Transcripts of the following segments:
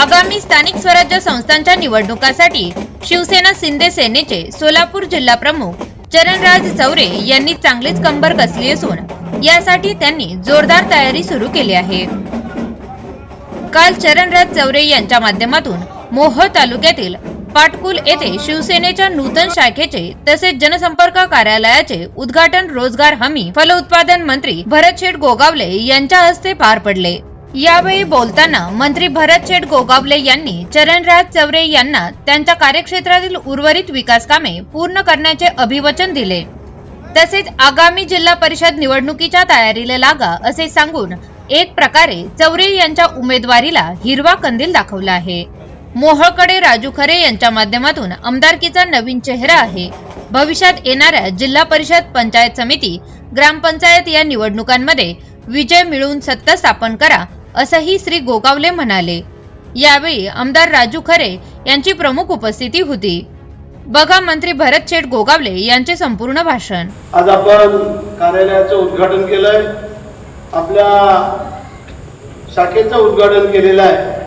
आगामी स्थानिक स्वराज्य संस्थांच्या निवडणुकासाठी शिवसेना शिंदे सेनेचे सोलापूर जिल्हा प्रमुख चरणराज चौरे यांनी चांगलीच कंबर कसली असून यासाठी त्यांनी जोरदार तयारी सुरू केली आहे. काल चरणराज चौरे यांच्या माध्यमातून मोहोळ तालुक्यातील पाटकुल येथे शिवसेनेच्या नूतन शाखेचे तसेच जनसंपर्क कार्यालयाचे उद्घाटन रोजगार हमी फलोत्पादन मंत्री भरत शेठ गोगावले यांच्या हस्ते पार पडले. यावेळी बोलताना मंत्री भरत शेठ गोगावले यांनी चरणराज चौरे यांना त्यांच्या कार्यक्षेत्रातील उर्वरित विकास कामे पूर्ण करण्याचे अभिवचन दिले. तसेच आगामी जिल्हा परिषद निवडणुकीच्या तयारीला लागा असे सांगून एक प्रकारे चौरे यांच्या उमेदवारीला हिरवा कंदील दाखवला आहे. मोहळकडे राजू खरे यांच्या माध्यमातून आमदारकीचा नवीन चेहरा आहे. भविष्यात येणाऱ्या जिल्हा परिषद पंचायत समिती ग्रामपंचायत या निवडणुकांमध्ये विजय मिळवून सत्ता स्थापन करा असंही श्री गोगावले म्हणाले. यावेळी आमदार राजू खरे यांची प्रमुख उपस्थिती होती. बघा मंत्री भरत शेठ गोगावले यांचे संपूर्ण भाषण. आज आपण कार्यालयाचं उद्घाटन केलंय. आपल्या शाखेचं उद्घाटन केलेलं आहे.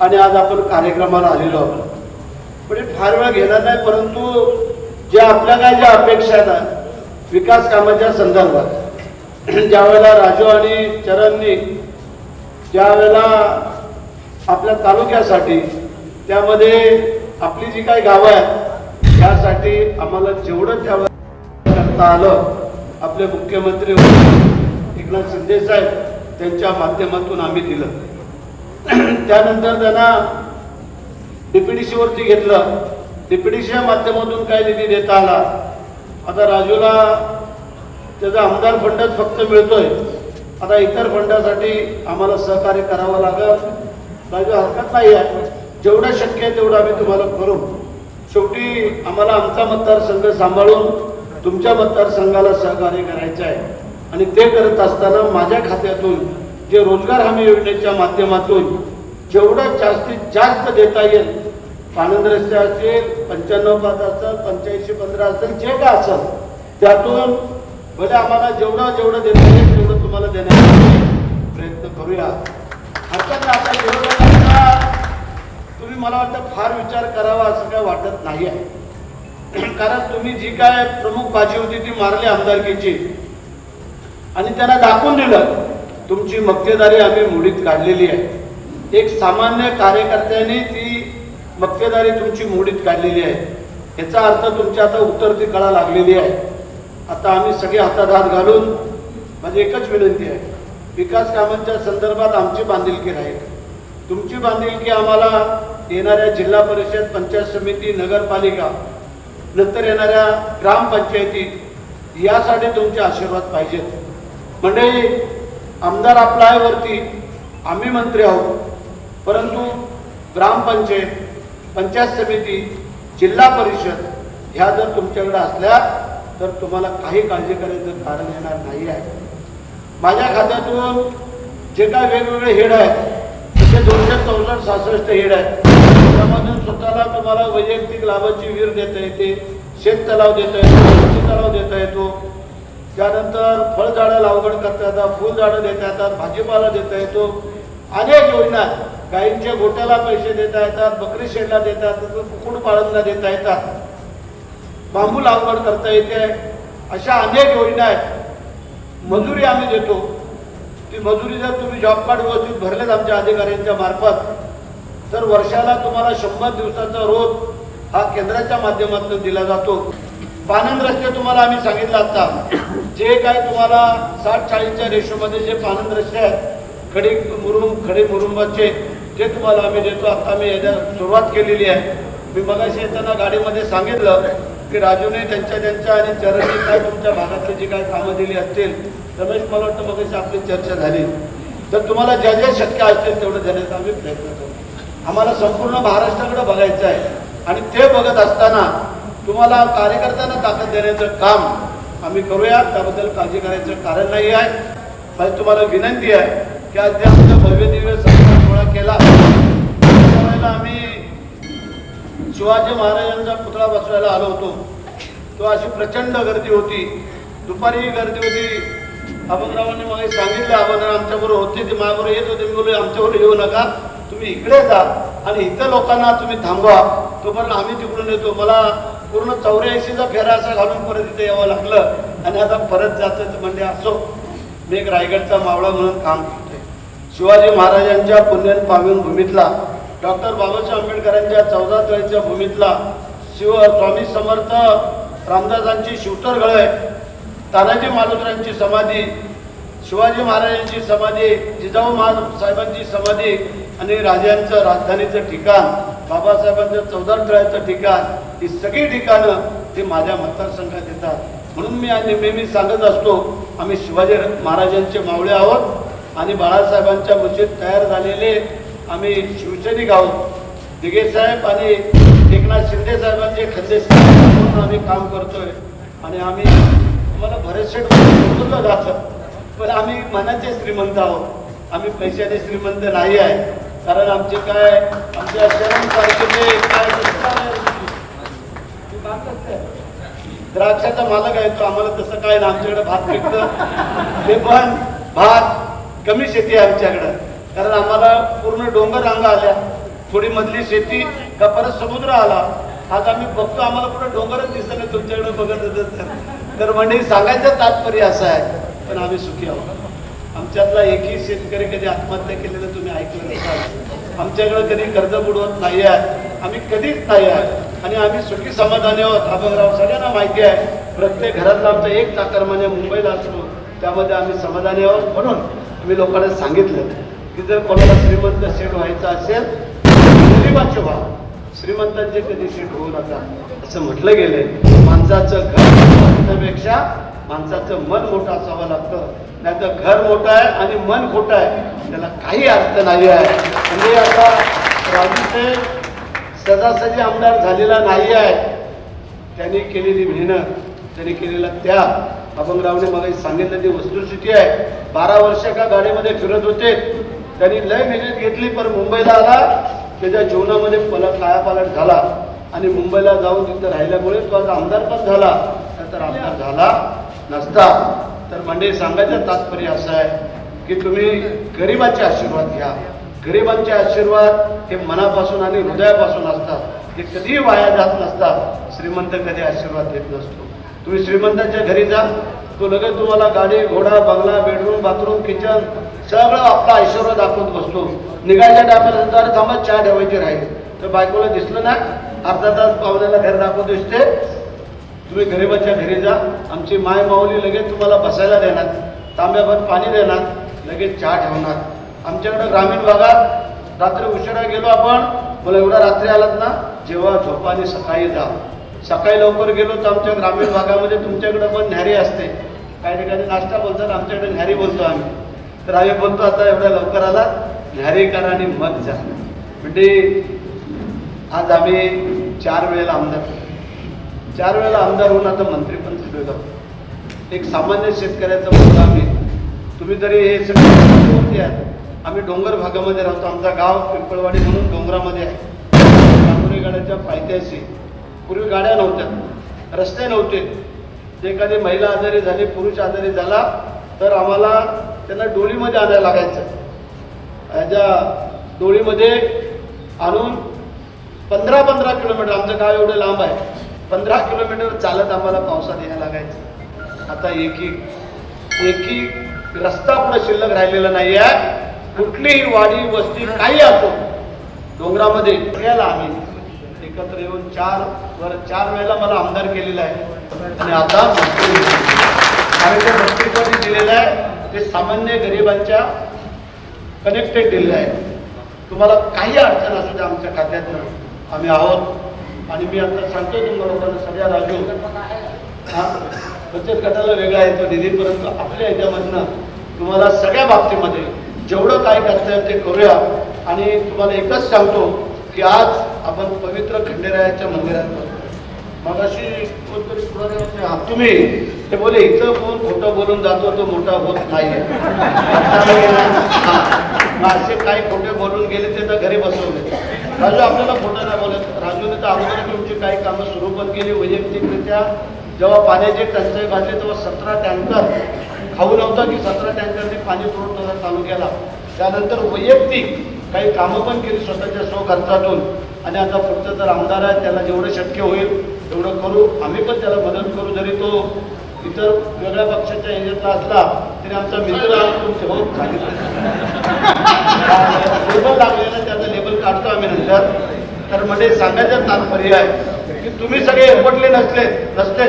आणि आज आपण कार्यक्रमाला आलेलो आहोत. पण फार वेळ घेणार नाही परंतु ज्या आपल्या काय ज्या अपेक्षा आहेत विकास कामाच्या संदर्भात. ज्या वेळेला राजू आणि चरणनी ज्यावेळेला आपल्या तालुक्यासाठी त्यामध्ये आपली जी काही गावं आहेत त्यासाठी आम्हाला जेवढं त्यावेळेला करता आलं आपले मुख्यमंत्री एकनाथ शिंदे साहेब त्यांच्या माध्यमातून आम्ही दिलं. त्यानंतर त्यांना डीपीडीसीवरती घेतलं. डीपीडीसीच्या माध्यमातून काय निधी देता आला. आता राजूला त्याचा आमदार फंडच फक्त मिळतोय. आता इतर फंडासाठी आम्हाला सहकार्य करावं लागत काही हरकत नाही आहे. जेवढं शक्य आहे तेवढं आम्ही तुम्हाला करू. शेवटी आम्हाला आमचा मतदारसंघ सांभाळून तुमच्या मतदारसंघाला सहकार्य करायचं आहे. आणि ते करत असताना माझ्या खात्यातून जे रोजगार हमी योजनेच्या माध्यमातून जेवढं जास्तीत जास्त देता येईल आनंद रस्ते असेल पंच्याण्णव पाच असेल पंच्याऐंशी पंधरा असेल जे काय असेल त्यातून भले आम्हाला जेवढं जेवढं देता येईल तेवढं तुम्हाला देण्याचा प्रयत्न करूया. हरकत आता तुम्ही मला वाटतं फार विचार करावा असं काय वाटत नाही आहे. कारण तुम्ही जी काय प्रमुख बाजी होती ती मारली आमदारकीची. आणि त्यांना दाखवून दिलं तुमची मक्तेदारी आम्ही मुडीत काढलेली आहे. एक सामान्य कार्यकर्त्याने ती मक्तेदारी तुमची मुडीत काढलेली आहे. याचा अर्थ तुमची आता उतरती कळा लागलेली आहे. आता आम्ही सगळे हातात हात घालून माझी एकच विनंती आहे. विकास कामांच्या संदर्भात आमची बांधिलकी राहील. तुमची बांधिलकी आम्हाला येणाऱ्या जिल्हा परिषद पंचायत समिती नगरपालिका नंतर येणाऱ्या ग्रामपंचायती यासाठी तुमचे आशीर्वाद पाहिजेत. म्हणजे आमदार आपला आहे वरती आम्ही मंत्री आहोत. परंतु ग्रामपंचायत पंचायत समिती जिल्हा परिषद ह्या जर तुमच्याकडे असल्या तर तुम्हाला काही काळजी करायचं कारण येणार नाही आहे. माझ्या खात्यातून जे काय वेगवेगळे हेड आहेत ते दोनशे चौसष्ट सहासष्ट हेड आहेत त्यामधून स्वतःला तुम्हाला वैयक्तिक लाभाची विहीर देता येते शेत तलाव देता येतो तलाव देता येतो. त्यानंतर फळझाडं लागवड करता येतात फुलझाडं देता येतात भाजीपाला देता येतो. अनेक योजना गाईंच्या गायींच्या गोट्याला पैसे देता येतात बकरी शेडला देता येतात कुक्कुटपालनला देता येतात. बांबू लागवड करता येते. अशा अनेक योजना आहेत. मजुरी आम्ही देतो. ती मजुरी जर तुम्ही जॉब कार्ड व्यवस्थित भरलेत आमच्या अधिकाऱ्यांच्या मार्फत तर वर्षाला तुम्हाला शंभर दिवसाचा रोज हा केंद्राच्या माध्यमातून दिला जातो. पानंद रस्ते तुम्हाला आम्ही सांगितलं आता. जे काय तुम्हाला साठ चाळीसच्या रेशोमध्ये जे पानंद रस्ते आहेत खडे मुरुम खडे मुरुंबाचे ते तुम्हाला आम्ही देतो. आता आम्ही याच्या सुरुवात केलेली आहे. मी मगाशी येताना गाडीमध्ये सांगितलं की राजूने त्यांच्या त्यांच्या आणि चरणी काय तुमच्या भागातली जी काय कामं दिली असतील रमेश मला वाटतं मग आपली चर्चा झाली. तर तुम्हाला ज्या ज्या शक्य असतील तेवढं देण्याचा आम्ही प्रयत्न करू. आम्हाला संपूर्ण महाराष्ट्राकडे बघायचं आहे. आणि ते बघत असताना तुम्हाला कार्यकर्त्यांना ताकद देण्याचं काम आम्ही करूया. त्याबद्दल काळजी करायचं कारण नाही आहे. माझी तुम्हाला विनंती आहे की आज जे आमचा भव्य दिव्य सोहळा केला त्यावेळेला आम्ही शिवाजी महाराजांचा पुतळा बसवायला आलो होतो. तो अशी प्रचंड गर्दी होती. दुपारी गर्दी होती. अभंगरावांनी मला सांगितलं अभंगराव आमच्याबरोबर होते ते माझ्याबरोबर येत होते. मी बोललो आमच्याबरोबर येऊ नका. तुम्ही इकडे जा आणि इतर लोकांना तुम्ही थांबवा. तोपर्यंत आम्ही तिकडून येतो. मला पूर्ण चौऱ्याऐंशीचा फेरा असा घालून परत इथे यावं लागलं आणि आता परत जातं म्हणजे असो. मी एक रायगडचा मावळा म्हणून काम करतोय. शिवाजी महाराजांच्या पुण्यन पावन भूमीतला डॉक्टर बाबासाहेब आंबेडकरांच्या चौदा तळीच्या भूमीतला शिव स्वामी समर्थ रामदासांची शिवतर गळय तानाजी मालुसरांची समाधी शिवाजी महाराजांची समाधी जिजाऊ महासाहेबांची समाधी आणि राजांचं राजधानीचं ठिकाण बाबासाहेबांचं चौदा तळ्याचं ठिकाण ही सगळी ठिकाणं ते माझ्या मतदारसंघात येतात. म्हणून मी आणि नेहमी सांगत असतो आम्ही शिवाजी महाराजांचे मावळे आहोत आणि बाळासाहेबांच्या मशीद तयार झालेले आम्ही शिवसैनिक आहोत दिगे साहेब आणि एकनाथ शिंदे साहेबांचे खंदे म्हणून आम्ही काम करतोय. आणि आम्ही आम्हाला बरेचसे बोललं जातं पण आम्ही मनाचे श्रीमंत आहोत. आम्ही पैशाने श्रीमंत नाही आहे. कारण आमचे काय आमच्या शरण तारखेचे काय द्राक्षाचा मालक आहे तो आम्हाला तसं काय ना आमच्याकडे भात पिकतं. ते पण भात कमी शेती आहे आमच्याकडं. कारण आम्हाला पूर्ण डोंगर रांगा आल्या. थोडी मधली शेती का परत समुद्र आला. आज आम्ही बघतो आम्हाला पुढे डोंगरच दिसत नाही. तुमच्याकडे बघत होतं तर. तर म्हणजे सांगायचं तात्पर्य असं आहे. पण आम्ही सुखी आहोत. आमच्यातला एकही शेतकरी कधी आत्महत्या केलेलं तुम्ही ऐकलं नसाल. आमच्याकडे कधी कर्ज बुडवत नाही आहे. आम्ही कधीच नाही आहे. आणि आम्ही सुखी समाधानी आहोत. अभंगराव सगळ्यांना माहिती आहे. प्रत्येक घरातला आमचा एक चाकर म्हणजे मुंबईला असतो. त्यामध्ये आम्ही समाधानी आहोत म्हणून आम्ही लोकांना सांगितलं. की जर कोणाला श्रीमंत शेड व्हायचं असेल गरिबाचे व्हा श्रीमंतांचे कधी शेड होऊ नका. असं म्हटलं गेलंय. माणसाचं घर असण्यापेक्षा माणसाचं मन मोठं असावं लागतं. नाही तर घर मोठं आहे आणि मन खोटं आहे. त्याला काही अर्थ नाही आहे. म्हणजे आता राजूचे सदासजी आमदार झालेला नाही आहे. त्यांनी केलेली मेहनत त्यांनी केलेला त्याग. अभंगरावने मला सांगितलं ती वस्तुस्थिती आहे. बारा वर्ष का गाडीमध्ये फिरत होते. त्यांनी लय मेहनत घेतली पण मुंबईला आला त्याच्या जीवनामध्ये पलक कायापालट झाला. आणि मुंबईला जाऊन तिथं राहिल्यामुळे तो आज आमदार पण झाला. तर आमदार झाला नसता. तर म्हणजे सांगायचं तात्पर्य असं आहे की तुम्ही गरिबाचे आशीर्वाद घ्या. गरिबांचे आशीर्वाद हे मनापासून आणि हृदयापासून असतात. ते कधीही वाया जात नसतात. श्रीमंत कधी आशीर्वाद देत नसतो. तुम्ही श्रीमंतांच्या घरी जा. तो लगेच तुम्हाला गाडी घोडा बंगला बेडरूम बाथरूम किचन सगळं आपला ऐश्वर दाखवत बसतो. निघायच्या टायमाला अरे थांबा चहा ठेवायची राहील. तर बायकोला दिसलं ना अर्धा तास पाहुण्याला घर दाखवत दिसते तुम्ही गरिबाच्या घरी जा. आमची माय माऊली लगेच तुम्हाला बसायला देणार. तांब्याभर पाणी देणार. लगेच चहा ठेवणार. आमच्याकडं ग्रामीण भागात रात्री उशिरा गेलो आपण. मला एवढा रात्री आलात ना जेव्हा झोपाने सकाळी जा. सकाळी लवकर गेलो तर आमच्या ग्रामीण भागामध्ये तुमच्याकडं पण न्यारी असते. काही ठिकाणी नाश्ता बोलतात आमच्याकडे न्यारी बोलतो आम्ही. तर आम्ही बोलतो आता एवढ्या लवकर आला न्यारी करा आणि मग जा. म्हणजे आज आम्ही चार वेळेला आमदार. चार वेळेला आमदार होऊन आता मंत्री पण झालेलो आहोत. एक सामान्य शेतकऱ्याचं म्हणतो आम्ही. तुम्ही जरी हे सगळे आम्ही डोंगर भागामध्ये राहतो. आमचा गाव पिंपळवाडी म्हणून डोंगरामध्ये आहे. गाड्याच्या पायथ्याशी पूर्वी गाड्या नव्हत्या. रस्ते नव्हते. जे एखादी महिला आजारी झाली पुरुष आजारी झाला तर आम्हाला त्यांना डोलीमध्ये आणायला लागायचं. याच्या डोळीमध्ये आणून पंधरा पंधरा किलोमीटर आमचं गाव एवढं लांब आहे. पंधरा किलोमीटर चालत आम्हाला पावसात यायला लागायचं. आता एकी एकी रस्ता पुढे शिल्लक राहिलेला नाही आहे कुठलीही वाडी वस्ती काही असो डोंगरामध्ये आम्ही एकत्र येऊन चार वर चार वेळेला मला आमदार केलेला आहे. आणि आता मंत्री आम्ही ते मंत्रिपद दिलेलं आहे. ते सामान्य गरिबांच्या कनेक्टेड दिलेलं आहे. तुम्हाला काही अडचण असू द्या आमच्या खात्यातनं. आम्ही आहोत. आणि मी आता सांगतो तुम्हाला लोकांना सगळ्या राजू. हा? बचत गटाला वेगळा आहे तो निधी परंतु आपल्या याच्यामधनं तुम्हाला सगळ्या बाबतीमध्ये जेवढं काय करता येईल ते करूया. आणि तुम्हाला एकच सांगतो की आज आपण पवित्र खंडेरायाच्या मंदिरात मग अशी कोणतरी हा तुम्ही? ते बोले इथं कोण खोटं बोलून जातो तो मोठा होत नाही. असे काही खोटे बोलून गेले ते तर घरी बसवले राजू आपल्याला खोटं नाही बोलत राजूने तर अगोदर तुमची काही कामं सुरू पण केली. वैयक्तिकरित्या जेव्हा पाण्याची टंचाई भाजली तेव्हा सतरा टँकर खाऊ नव्हता की सतरा टँकरने पाणी पुरवठा चालू केला. त्यानंतर वैयक्तिक काही कामं पण केली स्वतःच्या स्वखर्चातून. आणि आता फक्त जर आमदार आहे त्याला जेवढं शक्य होईल तेवढं करू. आम्ही पण त्याला मदत करू जरी तो इतर वेगळ्या पक्षाच्या ह्याच्यातला असला तरी आमचा मित्र आहे तो लेबल लागलेलं त्याचं लेबल काढतो आम्ही नंतर. तर म्हणजे सांगायचं तात्पर्य आहे की तुम्ही सगळे एकवटले नसले नसते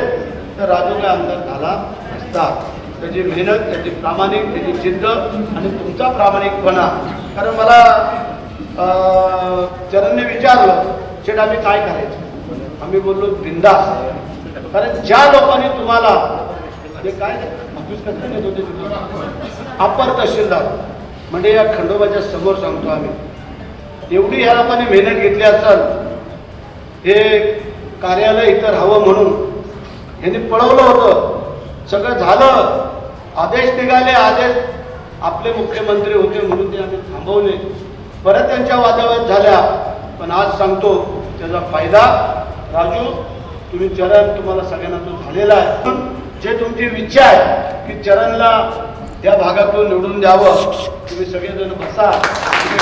तर राजू काय आमदार झाला असता त्याची मेहनत त्याची प्रामाणिक त्याची जिद्द आणि तुमचा प्रामाणिकपणा कारण मला चरणने विचारलं शेठ आम्ही काय करायचं? आम्ही बोललो बिंदास कारण ज्या लोकांनी तुम्हाला म्हणजे काय होते अप्पर तहसीलदार. म्हणजे या खंडोबाच्या समोर सांगतो आम्ही. एवढी ह्या लोकांनी मेहनत घेतली असाल हे कार्यालय इतर हवं म्हणून. यांनी पळवलं होतं. सगळं झालं. आदेश निघाले आदेश आपले मुख्यमंत्री होते म्हणून ते आम्ही थांबवले. परत त्यांच्या वादावाद झाल्या पण आज सांगतो त्याचा फायदा राजू तुम्ही चरण तुम्हाला सगळ्यांना तो झालेला आहे. जे तुमची इच्छा आहे की चरणला त्या भागातून निवडून द्यावं तुम्ही सगळेजण बसा तुम्ही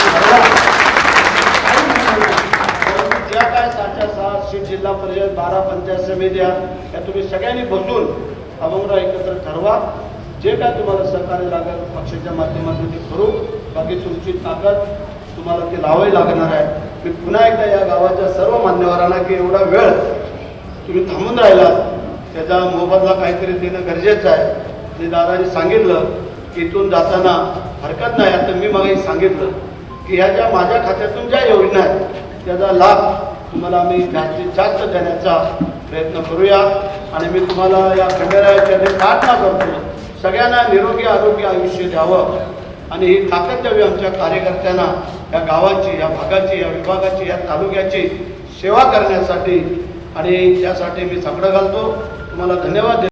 ज्या काय सहाच्या सहा सीट जिल्हा परिषद बारा पंचायत समित्या या तुम्ही सगळ्यांनी बसून अभंगराव एकत्र ठरवा. जे काय तुम्हाला सहकार्य लागेल पक्षाच्या माध्यमातून ते करू. बाकी तुमची ताकद तुम्हाला ते लावावी लागणार आहे. मी पुन्हा एकदा या गावाच्या सर्व मान्यवरांना की एवढा वेळ तुम्ही थांबून राहिलात. त्याचा मोबदला काहीतरी देणं गरजेचं आहे. ते दादाने सांगितलं की इथून जाताना हरकत नाही. आता मी मगाही सांगितलं की ह्या ज्या माझ्या खात्यातून ज्या योजना आहेत त्याचा लाभ तुम्हाला आम्ही जास्तीत जास्त देण्याचा प्रयत्न करूया. आणि मी तुम्हाला या खंडेरायाच्या प्रार्थना करतो सगळ्यांना निरोगी आरोग्य आयुष्य द्यावं. आणि ही ताकद द्यावी आमच्या कार्यकर्त्यांना या गावाची या भागाची या विभागाची या तालुक्याची सेवा करण्यासाठी. आणि त्यासाठी मी सगळं घालतो. तुम्हाला धन्यवाद.